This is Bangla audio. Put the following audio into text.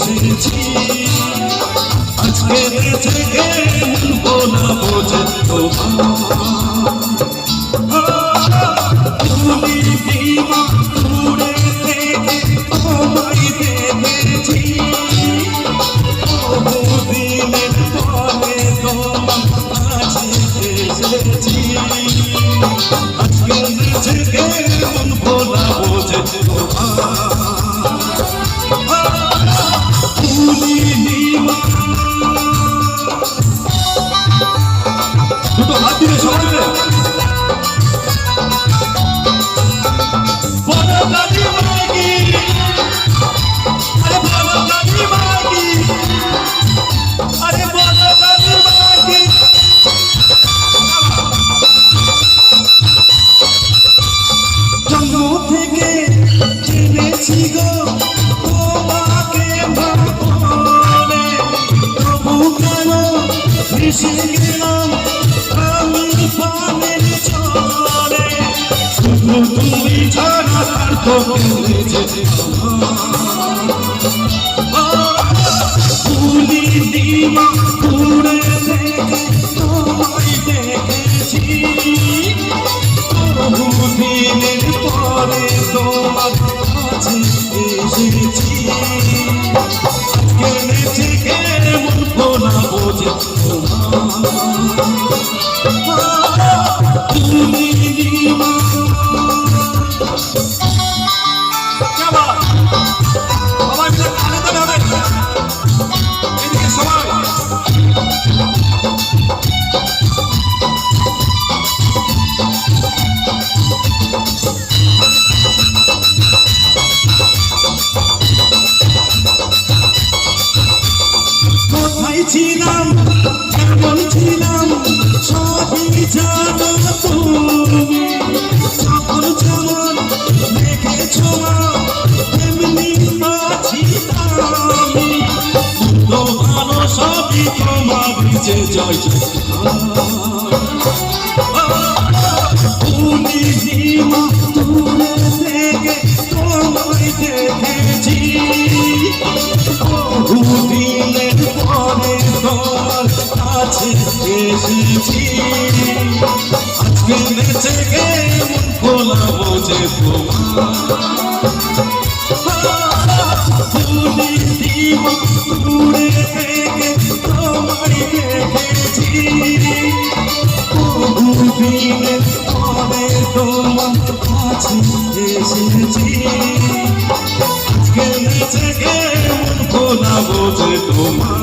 তোমার এসেছি আজকে থেকে বলা বোঝে তুমি তুমি ছাড়া আর তো ফুলি দিমা দেখে তোমায় দেখেছি বহুদিনের পরে তোমার কাছে এসেছি ছিলাম? কেমন ছিলাম? সবই জানো তুমি। তোমার যে জয় দিমা দূরে থেকে তোমায় দেখেছি বহুদিনের পরে তোমার আজকে বেঁচে কেমন খোলা বোঝে তুমি দিমা দূরে থেকে এসেছি আজকে বেঁচে কেমন খোলা বোঝে তোমার।